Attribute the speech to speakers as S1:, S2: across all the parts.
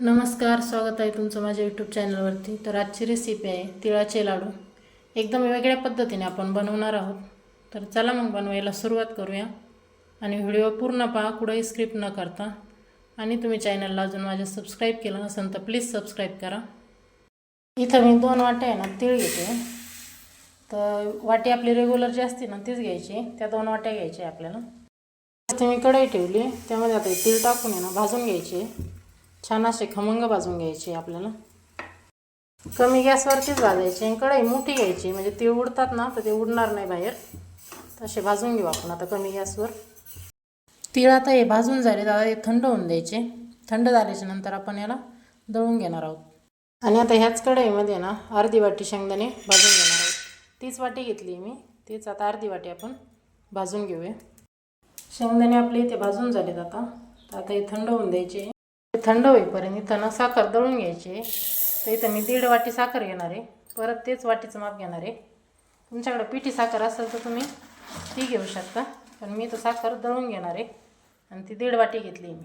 S1: नमस्कार स्वागत आहे तुमचं माझ्या यूट्यूब चॅनलवरती तर आजची रेसिपी आहे तिळाचे लाडू. एकदम वेगळ्या पद्धतीने आपण बनवणार आहोत. तर चला मग बनवायला सुरुवात करूया. आणि व्हिडिओ पूर्ण पहा कुठंही स्क्रिप्ट न करता. आणि तुम्ही चॅनलला अजून माझ्या सबस्क्राईब केलं नसेल तर प्लीज सबस्क्राईब करा. इथं मी दोन वाट्या आहे ना तीळ घेते. तर वाटी आपली रेग्युलर जी असते ना तीच घ्यायची. त्या दोन वाट्या घ्यायच्या आपल्याला. मी कढई ठेवली त्यामध्ये आता तीळ टाकून आहे ना भाजून घ्यायचे. छान असे खमंग भाजून घ्यायचे आपल्याला. कमी गॅसवरतीच भाजायचे आणि कढई मोठी घ्यायची. म्हणजे ती उडतात ना तर ते उडणार नाही बाहेर. तसे भाजून घेऊ आपण आता कमी गॅसवर. तीळ आता हे भाजून झाले दादा हे थंड होऊन द्यायचे. थंड झाल्याच्यानंतर आपण याला दळून घेणार आहोत. आणि आता ह्याच कढईमध्ये ना अर्धी वाटी शेंगदाणे भाजून घेणार आहोत. तीच वाटी घेतली मी. तीच आता अर्धी वाटी आपण भाजून घेऊया. शेंगदाणे आपले इथे भाजून झालेत आता. तर आता हे थंड होऊन द्यायचे. थंड होईपर्यंत इथं ना साखर दळून घ्यायची. तर इथं मी दीड वाटी साखर घेणार आहे. परत तेच वाटीचं माप घेणार आहे. तुमच्याकडे पिठी साखर असेल तर तुम्ही ती घेऊ शकता. पण मी तर साखर दळून घेणार आहे. आणि ती दीड वाटी घेतली मी.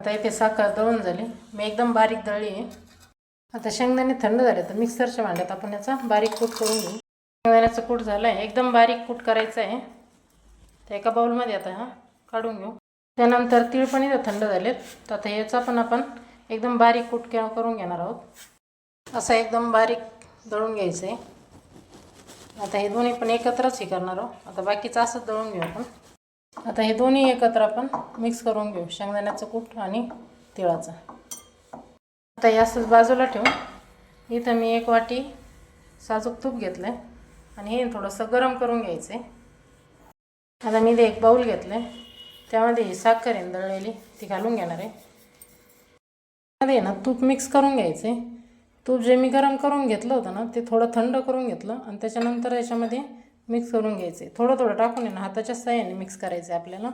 S1: आता इथे साखर दळून झाली. मी एकदम बारीक दळली आहे. आता शेंगदाणे थंड झाले तर मिक्सरच्या भांड्यात आपण याचा बारीक कूट करून घेऊ. शेंगदाण्याचं कूट झालं आहे एकदम बारीक कूट करायचं आहे. तर एका बाउलमध्ये आता हा काढून घेऊ. त्यानंतर तीळ पण इथं थंड झालेत. तर आता याचा पण आपण एकदम बारीक कूट के- करून घेणार आहोत. असं एकदम बारीक दळून घ्यायचं आहे. आता हे दोन्ही पण एकत्रच हे करणार आहोत. आता बाकीचं असंच दळून घेऊ आपण. आता हे दोन्ही एकत्र आपण मिक्स करून घेऊ. शेंगदाण्याचं कूट आणि तिळाचं. आता हे असंच बाजूला ठेवून इथं मी एक वाटी साजूक तूप घेतलं आहे आणि हे थोडंसं गरम करून घ्यायचं आहे आता मी ते एक बाऊल घेतलं आहे त्यामध्ये ही साखर आहे दळलेली ती घालून घेणार आहे. त्यामध्ये ना तूप मिक्स करून घ्यायचं. आहे तूप जे मी गरम करून घेतलं होतं ना ते थोडं थंड करून घेतलं आणि त्याच्यानंतर याच्यामध्ये मिक्स करून घ्यायचे. थोडं थोडं टाकून आहे ना हाताच्या साह्याने मिक्स करायचं आहे आपल्याला.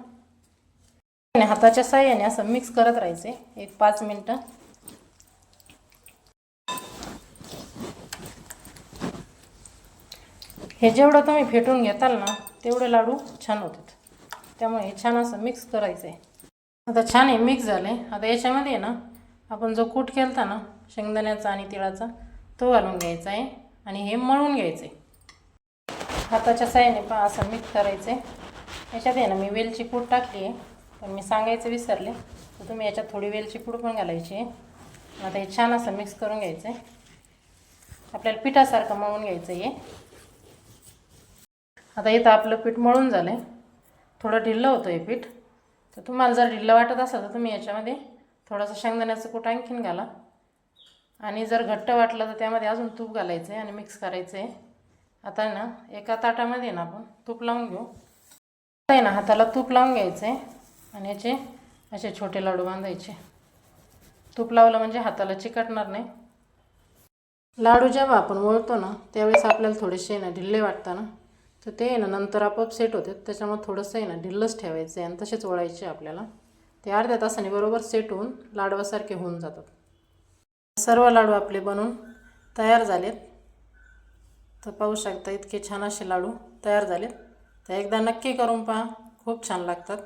S1: आणि हाताच्या साह्याने असं मिक्स करत राहायचे एक पाच मिनटं. हे जेवढं तुम्ही फेटून घेताल ना तेवढे लाडू छान होतात. त्यामुळे हे छान असं मिक्स करायचं आहे आता छान हे मिक्स झालं आहे आता याच्यामध्ये आहे ना आपण जो कूट केला ना शेंगदाण्याचा आणि तिळाचा तो घालून घ्यायचा आहे आणि हे मळून घ्यायचं आहे हाताच्या साह्याने पण असं मिक्स करायचं आहे याच्यात आहे ना मी वेलची पूड टाकली आहे पण मी सांगायचं विसरले. तर तुम्ही याच्यात थोडी वेलची पूड पण घालायची आहे. आता हे छान असं मिक्स करून घ्यायचं आहे आपल्याला पिठासारखं मळून घ्यायचं आहे आता इथं आपलं पीठ मळून झालं आहे थोडं ढिल्लं होतं हे पीठ. तर तुम्हाला जर ढिल्लं वाटत असेल तर तुम्ही याच्यामध्ये थोडंसं शेंगदाण्याचं कूट आणखीन घाला. आणि जर घट्ट वाटलं तर त्यामध्ये अजून तूप घालायचं आहे आणि मिक्स करायचं आहे आता ना एका ताटामध्ये ना आपण तूप लावून घेऊ. आता आहे ना हाताला तूप लावून घ्यायचं आहे आणि याचे असे छोटे लाडू बांधायचे. तूप लावलं म्हणजे हाताला चिकटणार नाही. लाडू जेव्हा आपण वळतो ना त्यावेळेस आपल्याला थोडेसे ना ढिल्ले वाटतं ना तर ते आहे ना नंतर आपोआप सेट होते त्याच्यामुळे थोडंसं आहे ना ढिल्लच ठेवायचं आहे आणि तसेच ओळायचे आपल्याला. ते अर्ध्या तासाने बरोबर सेट होऊन लाडवासारखे होऊन जातात. सर्व लाडू आपले बनवून तयार झालेत. तर पाहू शकता इतके छान असे लाडू तयार झालेत. तर एकदा नक्की करून पहा. खूप छान लागतात.